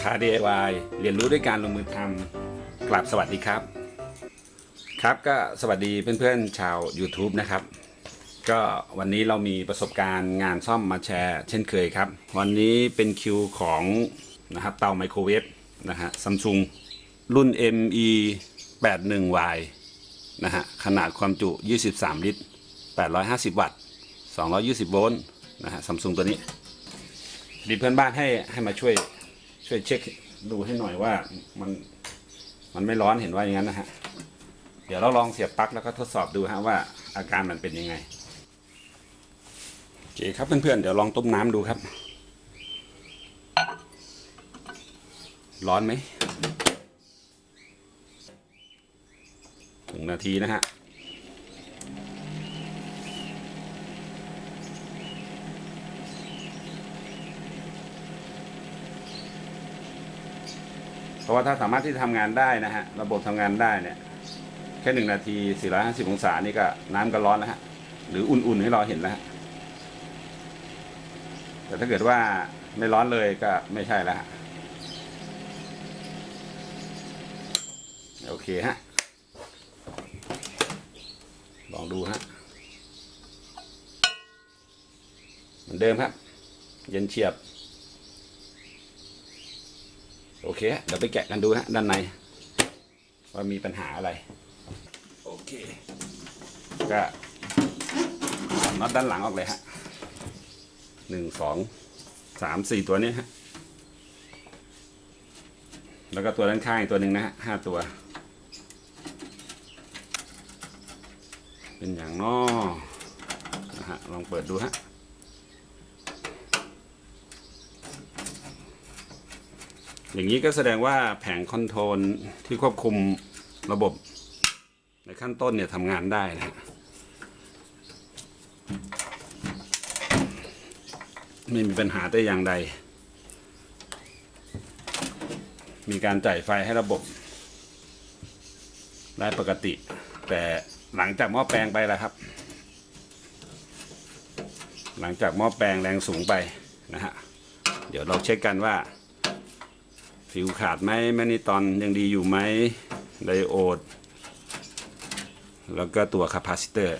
พา DIY เรียนรู้ด้วยการลงมือทำกลับสวัสดีครับ ครับก็สวัสดีเพื่อนๆชาว YouTube นะครับ ก็วันนี้เรามีประสบการณ์งานซ่อมมาแชร์เช่นเคยครับ วันนี้เป็นคิวของนะครับเตาไมโครเวฟนะฮะซัมซุงรุ่น ME 81Y นะฮะขนาดความจุ 23 ลิตร 850 วัตต์ 220 โวลต์นะฮะซัมซุงตัวนี้ ดีเพื่อนบ้านให้ให้มาช่วย ช่วยเช็คดูให้หน่อยว่ามันมันไม่ร้อนเห็นว่าอย่างนั้นนะฮะ เดี๋ยวเราลองเสียบปลั๊กแล้วก็ทดสอบดูฮะว่าอาการมันเป็นยังไงโอเคครับเพื่อนๆเดี๋ยวลองต้มน้ำดูครับ ร้อนไหมหนึ่งนาทีนะฮะ ราะว่าถ้าสามารถที่จะทำงานได้นะฮะระบบทำงานได้เนี่ยแค่หนึ่งนาที 450 องศานี่ก็น้ำก็ร้อนแล้วฮะหรืออุ่นๆให้เราเห็นแล้วฮะแต่ถ้าเกิดว่าไม่ร้อนเลยก็ไม่ใช่แล้วฮะโอเคฮะลองดูฮะเหมือนเดิมครับ เย็นเฉียบ โอเคเดี๋ยวไปแกะกันดูฮะด้านใน ว่ามีปัญหาอะไร โอเค ก็น็อตด้านหลังออกเลยฮะหนึ่งสองสามสี่ตัวนี้ฮะแล้วก็ตัวด้านข้างอีกตัวหนึ่งนะฮะห้าตัว เป็นอย่างนอนะฮะลองเปิดดูฮะ อย่างนี้ก็แสดงว่าแผงคอนโทรลที่ควบคุมระบบ ในขั้นต้นเนี่ยทำงานได้นะฮะไม่มีปัญหาแต่อย่างใด มีการจ่ายไฟให้ระบบ ได้ปกติ แต่หลังจากหม้อแปลงไปแล้วครับ หลังจากหม้อแปลงแรงสูงไปนะฮะ เดี๋ยวเราเช็คกันว่า ฟิวขาดไหมแมกนีตอนยังดีอยู่ไหมไดโอด แล้วก็ตัวคาปาซิเตอร์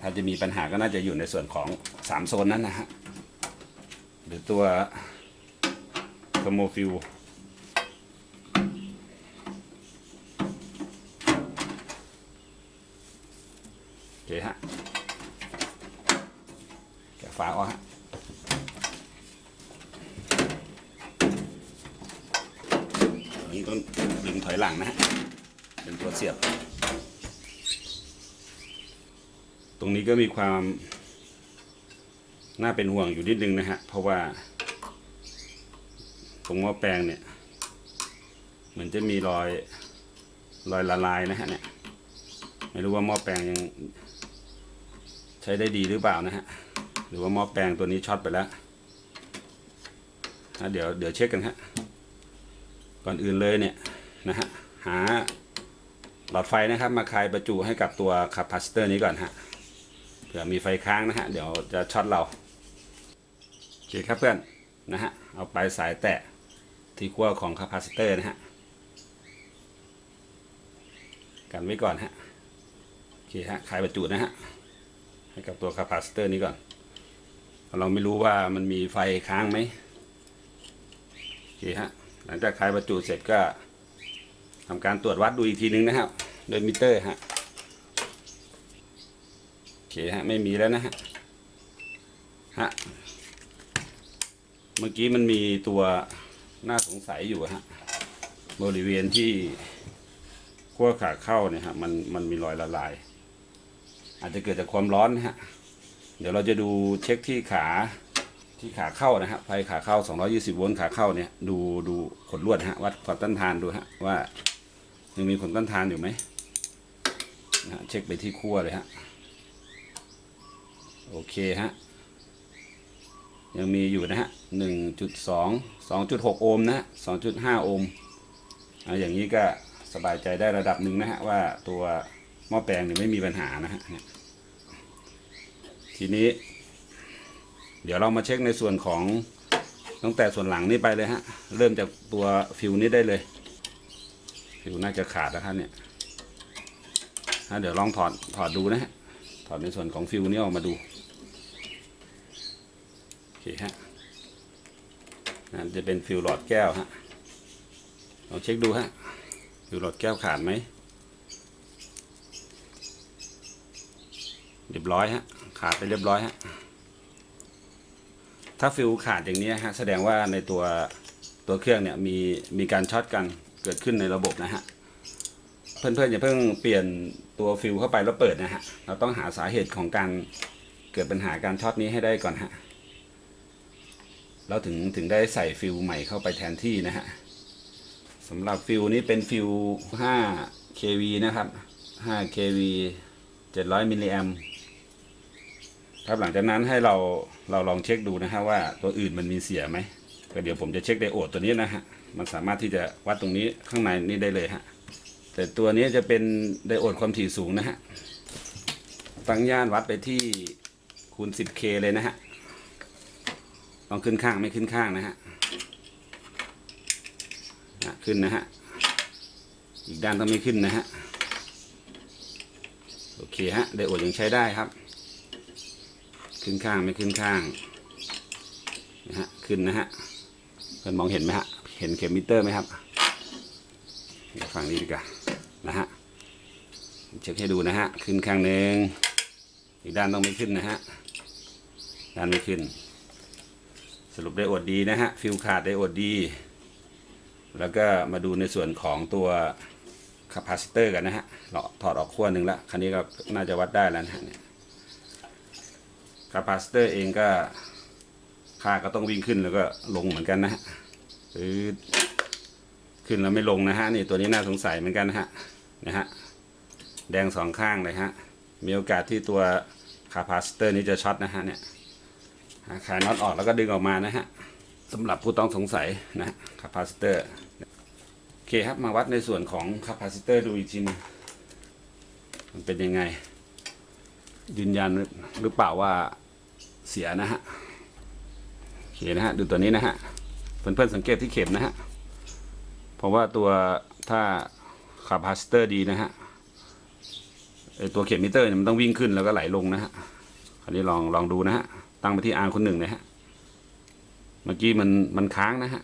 ถ้าจะมีปัญหาก็น่าจะอยู่ในส่วนของ 3 โซนนั้นนะฮะ หรือตัวโทโมฟิวโอเคฮะแกะฝาออกฮะ นนี้ต้องดึงถอยหลังนะฮะเป็นตัวเสียบ ตรงนี้ก็มีความน่าเป็นห่วงอยู่นิดนึงนะฮะ เพราะว่า ตรงหม้อแปลงเนี่ย เหมือนจะมีรอยรอยละลายนะฮะเนี่ยไม่รู้ว่าหม้อแปลงยังใช้ได้ดีหรือเปล่านะฮะ หรือว่าหม้อแปลงตัวนี้ช็อตไปแล้วเดี๋ยวเดี๋ยวเช็คกันฮะ ก่อนอื่นเลยเนี่ยนะฮะหาหลอดไฟนะครับมาคลายประจุให้กับตัวคาปาซิเตอร์นี้ก่อนฮะเผื่อมีไฟค้างนะฮะเดี๋ยวจะช็อตเราโอเคครับเพื่อนนะฮะเอาปลายสายแตะที่ขั้วของคาปาซิเตอร์นะฮะกันไว้ก่อนฮะโอเคฮะคลายประจุนะฮะให้กับตัวคาปาซิเตอร์นี้ก่อน เราไม่รู้ว่ามันมีไฟค้างไหมโอเคฮะ หลังจากคลายประจุเสร็จก็ทำการตรวจวัดดูอีกทีนึงนะครับ โดยมิเตอร์ฮะโอเคฮะไม่มีแล้วนะฮะฮะเมื่อกี้มันมีตัวน่าสงสัยอยู่ฮะบริเวณที่ขั้วขาเข้าเนี่ยฮะมันมันมีรอยละลาย อาจจะเกิดจากความร้อนนะฮะเดี๋ยวเราจะดูเช็คที่ขา ที่ขาเข้านะฮะไฟขาเข้า 220 โวลต์ขาเข้าเนี่ยดูดูขดลวดฮะวัดความต้านทานดูฮะว่ายังมีผลต้านทานอยู่ไหมนะเช็คไปที่ขั้วเลยฮะโอเคฮะยังมีอยู่นะฮะ1.2 2.6โอห์มนะฮะ2.5โอห์มเอะอย่างนี้ก็สบายใจได้ระดับหนึ่งนะฮะว่าตัวหม้อแปลงเนี่ยไม่มีปัญหานะฮะทีนี้ เดี๋ยวเรามาเช็คในส่วนของตั้งแต่ส่วนหลังนี่ไปเลยฮะ เริ่มจากตัวฟิวนี้ได้เลย ฟิวน่าจะขาดแล้วครับเนี่ยฮะเดี๋ยวลองถอดถอดดูนะฮะ ถอดในส่วนของฟิวนี้ออกมาดูโอเคฮะนั่นจะเป็นฟิวหลอดแก้วฮะลองเช็คดูฮะ ฟิวหลอดแก้วขาดไหมเรียบร้อยฮะ ขาดไปเรียบร้อยฮะ ถ้าฟิวขาดอย่างนี้ฮะแสดงว่าในตัวตัวเครื่องเนี่ยมีมีการช็อตกันเกิดขึ้นในระบบนะฮะเพื่อนๆอย่าเพิ่งเปลี่ยนตัวฟิวเข้าไปแล้วเปิดนะฮะเราต้องหาสาเหตุของการเกิดปัญหาการช็อตนี้ให้ได้ก่อนฮะเราถึงถึงได้ใส่ฟิวใหม่เข้าไปแทนที่นะฮะสำหรับฟิวนี้เป็นฟิว5 kV นะครับ5 kV 700มิลลิแอม ครับหลังจากนั้นให้เราเราลองเช็คดูนะฮะว่าตัวอื่นมันมีเสียไหมก็เดี๋ยวผมจะเช็คไดโอดตัวนี้นะฮะมันสามารถที่จะวัดตรงนี้ข้างในนี้ได้เลยฮะแต่ตัวนี้จะเป็นไดโอดความถี่สูงนะฮะตั้งย่านวัดไปที่คูณ 10K เลยนะฮะต้องขึ้นข้างไม่ขึ้นข้างนะฮะขึ้นนะฮะอีกด้านต้องไม่ขึ้นนะฮะโอเคฮะไดโอดยังใช้ได้ครับ ขึ้นข้างไม่ขึ้นข้างนะฮะขึ้นนะฮะเพื่อนมองเห็นไหมฮะเห็นเข็มมิเตอร์ไหมครับฝั่งนี้ดีกว่านะฮะเช็คให้ดูนะฮะขึ้นข้างหนึ่งอีกด้านต้องไม่ขึ้นนะฮะด้านไม่ขึ้น สรุปได้อดดีนะฮะฟิลขาดได้อดดี แล้วก็มาดูในส่วนของตัวคาปาซิเตอร์กันนะฮะเราถอดออกขั้วหนึ่งละคันนี้ก็น่าจะวัดได้แล้วนะฮะเนี่ย คาปาซิเตอร์เองก็ค่าก็ต้องวิ่งขึ้นแล้วก็ลงเหมือนกันนะฮะหรือขึ้นแล้วไม่ลงนะฮะนี่ตัวนี้น่าสงสัยเหมือนกันนะฮะนะฮะแดงสองข้างเลยฮะมีโอกาสที่ตัวคาปาซิเตอร์นี้จะช็อตนะฮะเนี่ยหาขายน็อตออกแล้วก็ดึงออกมานะฮะสำหรับผู้ต้องสงสัยนะคาปาซิเตอร์โอเคครับมาวัดในส่วนของคาปาซิเตอร์ดูอีกทีหนึงมันเป็นยังไง ยืนยันหรือเปล่าว่า เสียนะฮะโอเคนะฮะดูตัวนี้นะฮะเพื่อนๆสังเกตที่เข็มนะฮะเพราะว่าตัวถ้าคาปาซิเตอร์ดีนะฮะไอตัวเข็มมิเตอร์เนี่ยมันต้องวิ่งขึ้นแล้วก็ไหลลงนะฮะคราวนี้ลองลองดูนะฮะตั้งไปที่ R คนหนึ่งนะฮะเมื่อกี้มันมันค้างนะฮะ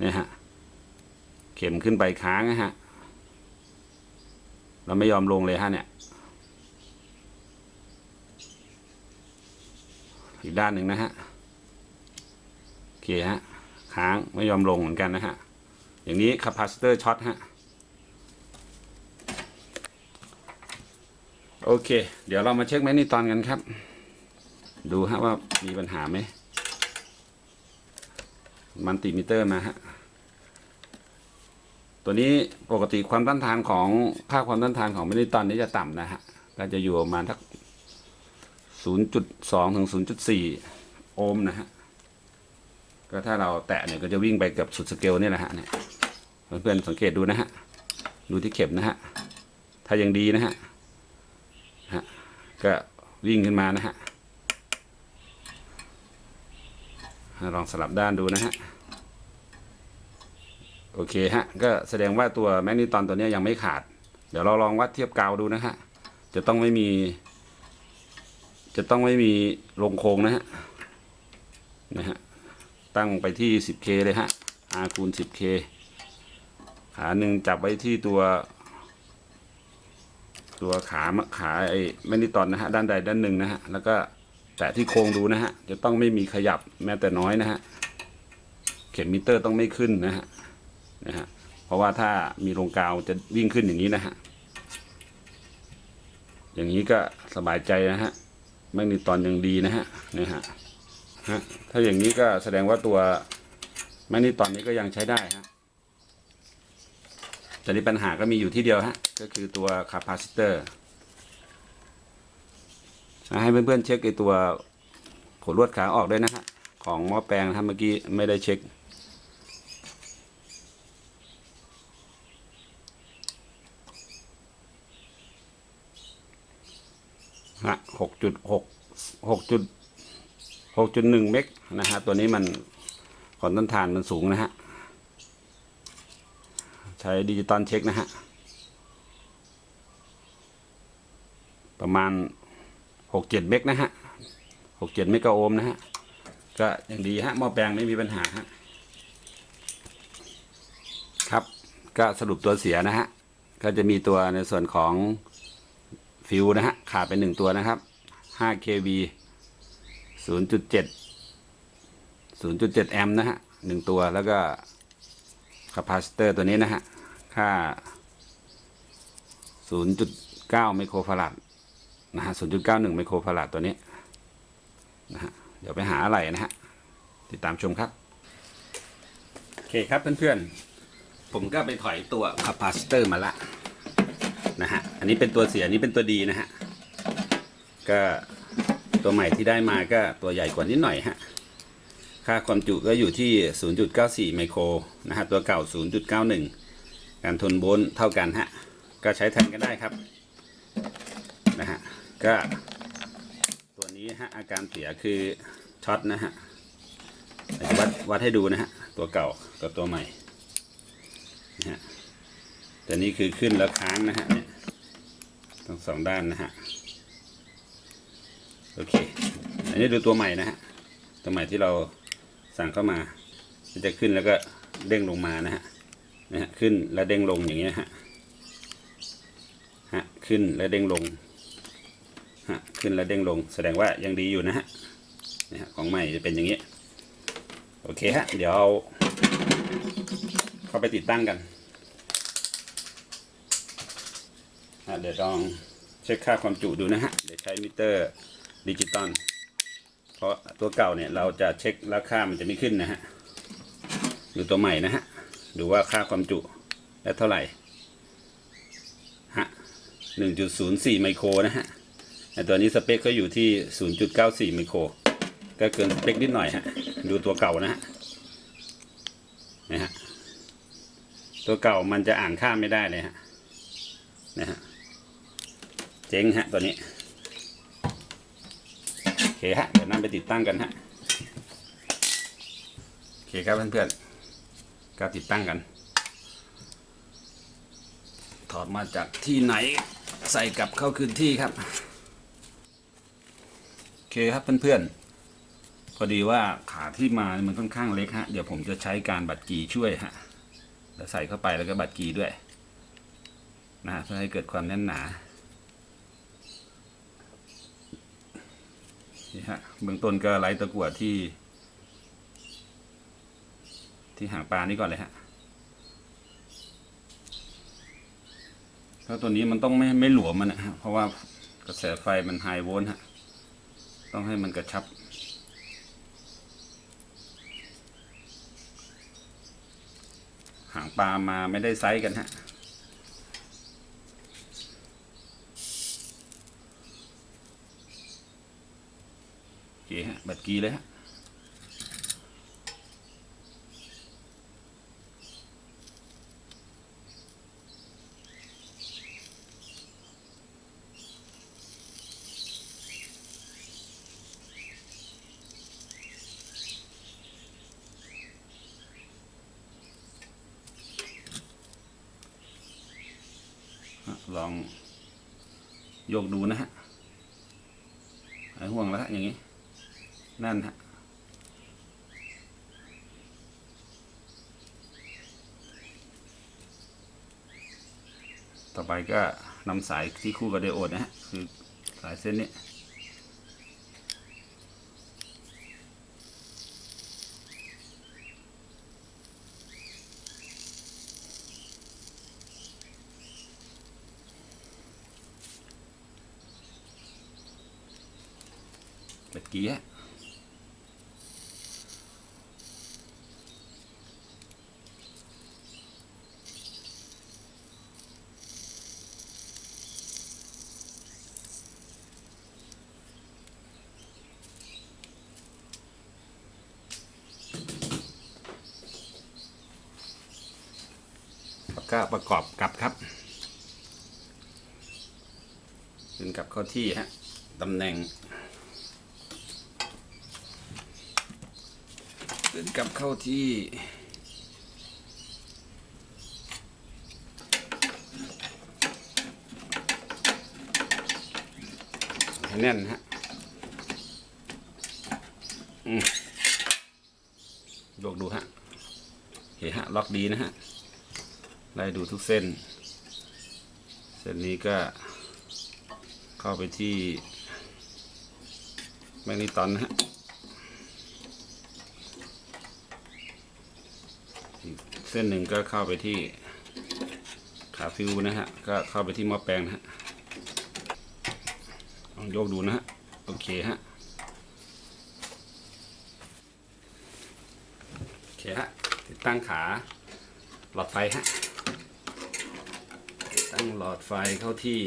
เนี่ยฮะเข็มขึ้นไปค้างนะฮะเราไม่ยอมลงเลยฮะเนี่ย อีกด้านหนึ่งนะฮะโอเคฮะค้างไม่ยอมลงเหมือนกันนะฮะอย่างนี้คาปาซิเตอร์ช็อตฮะโอเค เดี๋ยวเรามาเช็คแมกนีตอนกันครับ ดูฮะว่ามีปัญหาไหมมันติมิเตอร์มาฮะตัวนี้ปกติความต้านทานของค่าความต้านทานของแมกนีตอนนี้จะต่ำนะฮะก็จะอยู่ประมาณทัก 0.2 ถึง 0.4 โอห์มนะฮะ ก็ถ้าเราแตะเนี่ยก็จะวิ่งไปกับสุดสเกลนี่แหละฮะเนี่ยเพื่อนๆสังเกตดูนะฮะ ดูที่เข็มนะฮะ ถ้ายังดีนะฮะก็วิ่งขึ้นมานะฮะ ลองสลับด้านดูนะฮะ โอเคฮะ ก็แสดงว่าตัวแมกนีตอนตัวนี้ยังไม่ขาด เดี๋ยวเราลองวัดเทียบกาวดูนะฮะ จะต้องไม่มี จะต้องไม่มีลงโค้งนะฮะนะฮะตั้งไปที่ 10K เลยฮะ R คูณ 10K ขาหนึ่งจับไว้ที่ตัว ตัวขามขาไอ้แมนีตอนนะฮะด้านใดด้านหนึ่งนะฮะแล้วก็แตะที่โครงดูนะฮะจะต้องไม่มีขยับแม้แต่น้อยนะฮะเข็มมิเตอร์ต้องไม่ขึ้นนะฮะนะฮะเพราะว่าถ้ามีลงกาวจะวิ่งขึ้นอย่างนี้นะฮะอย่างนี้ก็สบายใจนะฮะ แมกนีตอนยังดีนะฮะนี่ฮะฮะถ้าอย่างนี้ก็แสดงว่าตัวแมกนีตอนนี้ก็ยังใช้ได้ฮะแต่นี้ปัญหาก็มีอยู่ที่เดียวฮะก็คือตัวคาปาซิเตอร์ให้เพื่อนๆเช็คไอตัวผลลวดขาออกด้วยนะฮะของหม้อแปลงถ้าเมื่อกี้ไม่ได้เช็ค ฮะหกจุดหกหกจุดหกจุดหนึ่งเมกนะฮะตัวนี้มันความต้นทานมันสูงนะฮะ ใช้ดิจิตอลเช็คนะฮะ ประมาณหกเจ็ดเมกนะฮะหกเจ็ดเมกะโอห์มนะฮะ ก็ยังดีฮะหม้อแปลงไม่มีปัญหาฮะครับ ก็สรุปตัวเสียนะฮะ ก็จะมีตัวในส่วนของ ฟิวนะฮะ ขาดไปหนึ่งตัวนะครับ 5 kV 0.7 0.7 แอมป์นะฮะหนึ่งตัวแล้วก็คาปาซิเตอร์ตัวนี้นะฮะ ค่า 0.9 ไมโครฟาราดนะฮะ 0.91 ไมโครฟาราดตัวนี้นะฮะ เดี๋ยวไปหาอะไรนะฮะ ติดตามชมครับ โอเคครับเพื่อนๆ ผมก็ไปถอยตัวคาปาซิเตอร์มาละ นะฮะ อันนี้เป็นตัวเสียอันนี้เป็นตัวดีนะฮะ ก็ตัวใหม่ที่ได้มาก็ตัวใหญ่กว่านิดหน่อยฮะ ค่าความจุก็อยู่ที่ 0.94 ไมโครนะฮะ ตัวเก่า 0.91 การทนโวลต์เท่ากันฮะ ก็ใช้แทนกันได้ครับ นะฮะ ก็ตัวนี้ฮะอาการเสียคือช็อตนะฮะวัดวัดให้ดูนะฮะ ตัวเก่ากับตัวใหม่นะฮะ แต่นี้คือขึ้นแล้วค้างนะฮะเนี่ยทั้งสองด้านนะฮะโอเค อันนี้ดูตัวใหม่นะฮะตัวใหม่ที่เราสั่งเข้ามามันจะขึ้นแล้วก็เด้งลงมานะฮะนะฮะขึ้นแล้วเด้งลงอย่างเงี้ยฮะฮะขึ้นแล้วเด้งลงฮะขึ้นแล้วเด้งลง แสดงว่ายังดีอยู่นะฮะนะฮะของใหม่จะเป็นอย่างนี้ยโอเคฮะเดี๋ยวเอาเข้าไปติดตั้งกันอะ เดี๋ยวลองเช็คค่าความจุดูนะฮะ เดี๋ยวใช้มิเตอร์ดิจิตอล เพราะตัวเก่าเนี่ยเราจะเช็คแล้วค่ามันจะไม่ขึ้นนะฮะ ดูตัวใหม่นะฮะ ดูว่าค่าความจุได้เท่าไหร่ฮะหนึ่งจุดศูนย์สี่ไมโครนะฮะแต่ตัวนี้สเปคก็อยู่ที่ศูนย์จุดเก้าสี่ไมโคร ก็เกินสเปคนิดหน่อยฮะ ดูตัวเก่านะฮะนะฮะตัวเก่ามันจะอ่านค่าไม่ได้เลยฮะนะฮะ เจ๊งฮะตัวนี้ โอเคฮะ เดี๋ยวนำไปติดตั้งกันฮะ โอเคครับเพื่อนๆก็ติดตั้งกัน ถอดมาจากที่ไหนใส่กลับเข้าคืนที่ครับ โอเคครับเพื่อนๆพอดีว่าขาที่มามันค่อนข้างเล็กฮะ เดี๋ยวผมจะใช้การบัดกีช่วยฮะ แล้วใส่เข้าไปแล้วก็บัดกีด้วย นะฮะเพื่อให้เกิดความแน่นหนา นี่ฮะเบื้องต้นก็ไล่ตะกั่วที่ ที่หางปลานี่ก่อนเลยฮะเพราตัวนี้มันต้องไม่ไม่หลวมมันนะฮะเพราะว่ากระแสไฟมันไฮโวลต์ฮะต้องให้มันกระชับหางปลามาไม่ได้ไซส์กันฮะ โอเค ฮะบัดกีเลยฮะลองโยกดูนะฮะหายห่วงแล้วฮะอย่างนี้ นั่นฮะต่อไปก็นำสายที่คู่กับไดโอดนะฮะคือสายเส้นนี้เมื่อกี้อะ ก็ประกอบกับครับขึ้นกับเข้าที่ฮะตำแหน่งขึ้นกลับเข้าที่แน่นฮะอืมยกดูฮะเห็นฮะ ล็อกดีนะฮะ ไล่ดูทุกเส้น เส้นนี้ก็เข้าไปที่แมกนีตอนนะฮะเส้นหนึ่งก็เข้าไปที่ขาฟิวนะฮะ ก็เข้าไปที่หม้อแปลงนะฮะลองยกดูนะฮะ โอเคฮะ โอเคฮะ ติดตั้งขาหลอดไฟฮะ ตั้งหลอดไฟเข้าที่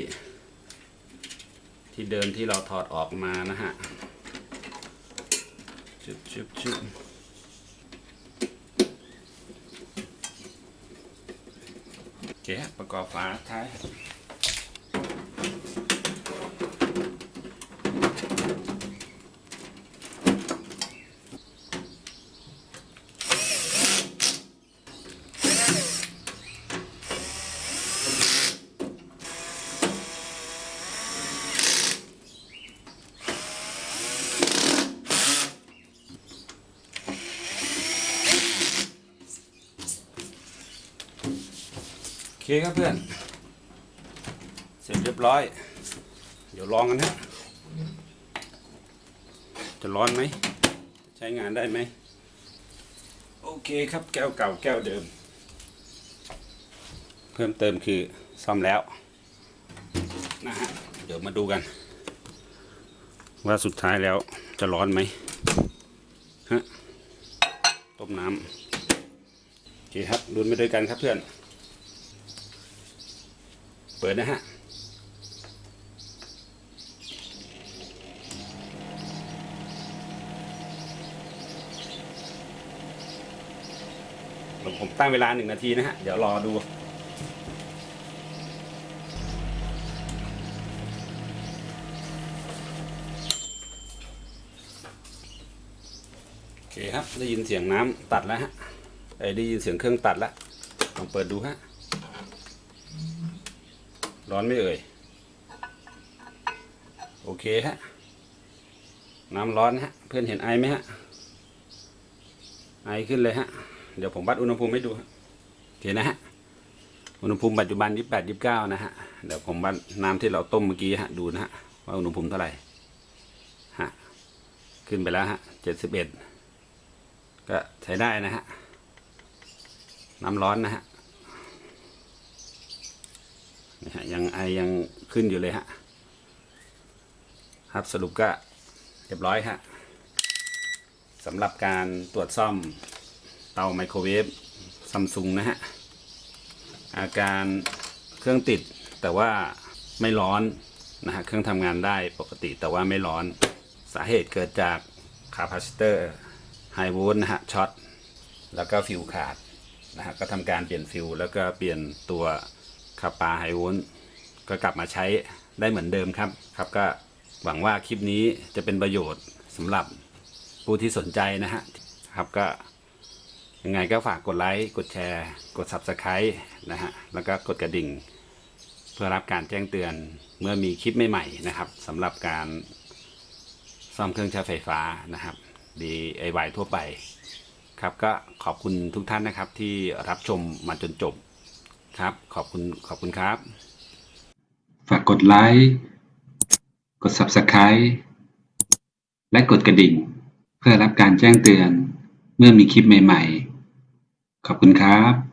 ที่เดิมที่เราถอดออกมานะฮะชุบชุบชุบโอเคประกอบฝาท้าย เคครับเพื่อน เสร็จเรียบร้อย เดี๋ยวลองกันฮะจะร้อนไหม ใช้งานได้ไหม โอเคครับแก้วเก่าแก้วเดิม เพิ่มเติมคือซ่อมแล้วนะฮะ เดี๋ยวมาดูกัน ว่าสุดท้ายแล้วจะร้อนไหมฮะต้มน้ำโอเคครับรุนไปด้วยกันครับเพื่อน เปิดนะฮะผมตั้งเวลาหนึ่งนาทีนะฮะ เดี๋ยวรอดูโอเคครับ ได้ยินเสียงน้ำตัดแล้วฮะเอ้ได้ยินเสียงเครื่องตัดแล้วลองเปิดดูฮะ ร้อนไม่เอ่ย โอเคฮะ น้ำร้อนฮะ เพื่อนเห็นไอไหมฮะ ไอขึ้นเลยฮะ เดี๋ยวผมวัดอุณหภูมิให้ดูฮะโอเคนะฮะ อุณหภูมิปัจจุบันยี่แปดยี่เก้านะฮะ เดี๋ยวผมวัดน้ำที่เราต้มเมื่อกี้ฮะ ดูนะฮะ ว่าอุณหภูมิเท่าไหร่ ฮะ ขึ้นไปแล้วฮะเจ็ดสิบเอ็ดก็ใช้ได้นะฮะ น้ำร้อนนะฮะ นี่ฮะยังไอยังขึ้นอยู่เลยฮะครับสรุปก็เรียบร้อยฮะสำหรับการตรวจซ่อมเตาไมโครเวฟซัมซุงนะฮะ อาการเครื่องติดแต่ว่าไม่ร้อนนะฮะเครื่องทำงานได้ปกติแต่ว่าไม่ร้อนสาเหตุเกิดจากคาปาซิเตอร์ไฮโวลต์นะฮะช็อตแล้วก็ฟิวขาดนะฮะก็ทำการเปลี่ยนฟิวแล้วก็เปลี่ยนตัว คาปาไฮโวลต์ก็กลับมาใช้ได้เหมือนเดิมครับ ครับก็หวังว่าคลิปนี้จะเป็นประโยชน์สำหรับผู้ที่สนใจนะฮะครับก็ยังไงก็ฝากกดไลค์กดแชร์ กด Subscribe นะฮะแล้วก็กดกระดิ่ง เพื่อรับการแจ้งเตือนเมื่อมีคลิปใหม่ๆนะครับสำหรับการซ่อมเครื่องใช้ไฟฟ้านะครับ DIY ทั่วไปครับก็ขอบคุณทุกท่านนะครับที่รับชมมาจนจบ ครับ ขอบคุณขอบคุณครับ ฝากกดไลค์กด Subscribe และกดกระดิ่ง เพื่อรับการแจ้งเตือนเมื่อมีคลิปใหม่ ๆ ขอบคุณครับ